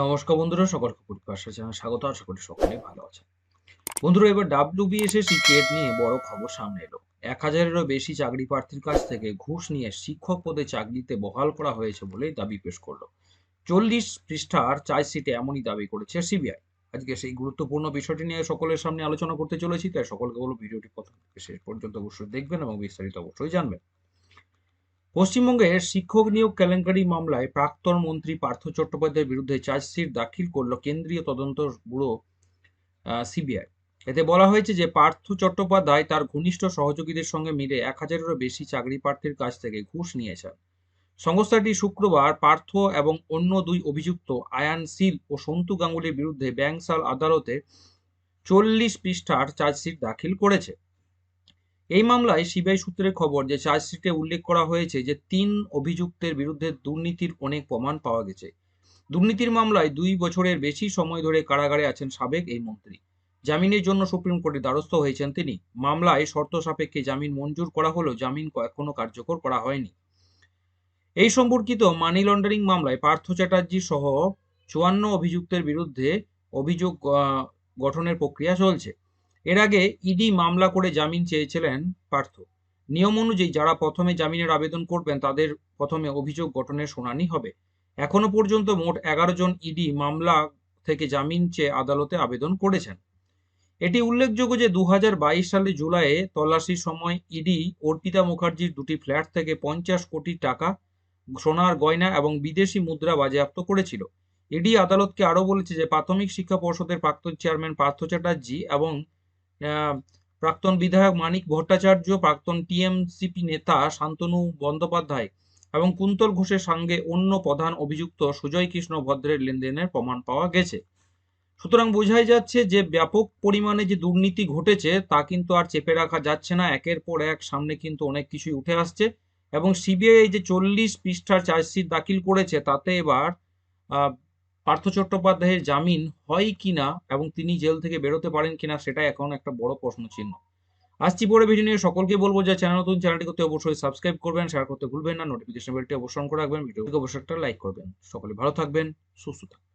নমস্কার বন্ধুরা, সকলকে পরিবার চ্যানেল স্বাগত, আশা করি সকলেই ভালো আছে বন্ধুরা, এবার ডাব্লিউবিএসএসসি টেট নিয়ে বড় খবর সামনে এলো। এক হাজারেরও বেশি চাকরি প্রার্থীর কাছ থেকে ঘুষ নিয়ে শিক্ষক পদে চাকরিতে বহাল করা হয়েছে বলে দাবি পেশ করল। চল্লিশ পৃষ্ঠার চার্জশিটে এমনই দাবি করেছে সিবিআই আজকে সেই গুরুত্বপূর্ণ বিষয়টি নিয়ে সকলের সামনে আলোচনা করতে চলেছি, তাই সকলকে বলো, ভিডিওটি প্রথম শেষ পর্যন্ত অবশ্যই দেখবেন এবং বিস্তারিত অবশ্যই জানবেন। পশ্চিমবঙ্গের শিক্ষক নিয়োগ কেলেঙ্কারি মামলায় প্রাক্তন মন্ত্রী পার্থ চট্টোপাধ্যায়ের বিরুদ্ধে চার্জশিট দাখিল করল কেন্দ্রীয় তদন্ত ব্যুরো সিবিআই। এতে বলা হয়েছে যে পার্থ চট্টোপাধ্যায় তার ঘনিষ্ঠ সহযোগীদের সঙ্গে মিলে এক হাজারেরও বেশি চাকরি প্রার্থীর কাছ থেকে ঘুষ নিয়েছেন। সংস্থাটি শুক্রবার পার্থ এবং অন্য দুই অভিযুক্ত আয়ান সিল ও সন্তু গাঙ্গুলির বিরুদ্ধে ব্যাংসাল আদালতে চল্লিশ পৃষ্ঠার চার্জশিট দাখিল করেছে। এই মামলায় সিবিআই সূত্রের খবর যে চার্জশিটে উল্লেখ করা হয়েছে যে তিন অভিযুক্তের বিরুদ্ধে দুর্নীতির অনেক প্রমাণ পাওয়া গেছে। দুর্নীতির মামলায় দুই বছরের বেশি সময় ধরে কারাগারে আছেন সাবেক এই মন্ত্রী। জামিনের জন্য সুপ্রিম কোর্টে দ্বারস্থ হয়েছেন তিনি। মামলায় শর্ত সাপেক্ষে জামিন মঞ্জুর করা হলেও জামিন এখনও কার্যকর করা হয়নি। এই সম্পর্কিত মানি লন্ডারিং মামলায় পার্থ চ্যাটার্জি সহ চুয়ান্ন অভিযুক্তের বিরুদ্ধে অভিযোগ গঠনের প্রক্রিয়া চলছে। এর আগে ইডি মামলা করে জামিন চেয়েছিলেন পার্থ। নিয়ম অনুযায়ী যারা প্রথমে জামিনের আবেদন করবেন, তাদের প্রথমে অভিযোগ গঠনের শুনানি হবে। এখনও পর্যন্ত মোট এগারো জন ইডি মামলা থেকে জামিন চেয়ে আদালতে আবেদন করেছেন। এটি উল্লেখযোগ্য যে দু সালে জুলাইয়ে তল্লাশির সময় ইডি অর্পিতা মুখার্জির দুটি ফ্ল্যাট থেকে পঞ্চাশ কোটি টাকা সোনার গয়না এবং বিদেশি মুদ্রা বাজেয়াপ্ত করেছিল। ইডি আদালতকে আরও বলেছে যে, প্রাথমিক শিক্ষা পর্ষদের প্রাক্তন চেয়ারম্যান পার্থ চ্যাটার্জি এবং প্রাক্তন বিধায়ক মানিক ভট্টাচার্য, প্রাক্তন টিএমসিপি নেতা শান্তনু বন্দ্যোপাধ্যায় এবং কুন্তল ঘোষের সঙ্গে অন্য প্রধান অভিযুক্ত সুজয় কৃষ্ণ ভদ্রের লেনদেনের প্রমাণ পাওয়া গেছে। সুতরাং বোঝাই যাচ্ছে যে ব্যাপক পরিমাণে যে দুর্নীতি ঘটেছে, তা কিন্তু আর চেপে রাখা যাচ্ছে না। একের পর এক সামনে কিন্তু অনেক কিছুই উঠে আসছে এবং সিবিআই যে চল্লিশ পৃষ্ঠার চার্জশিট দাখিল করেছে, তাতে এবার পার্থ চট্টোপাধ্যায়ের জামিন হয় কিনা এবং তিনি জেল থেকে বেরোতে পারেন কিনা সেটা এখন একটা বড় প্রশ্ন চিহ্ন আসছি পরে ভিডিও নিয়ে সকলকে বলব যে চ্যানেল নতুন, চ্যানেলটি করতে অবশ্যই সাবস্ক্রাইব করবেন শেয়ার করতে ভুলবেন না নোটিফিকেশন বেলটি অবশ্যই করে রাখবেন ভিডিও অবশ্যই একটা লাইক করবেন। সকলে ভালো থাকবেন, সুস্থ থাকবেন।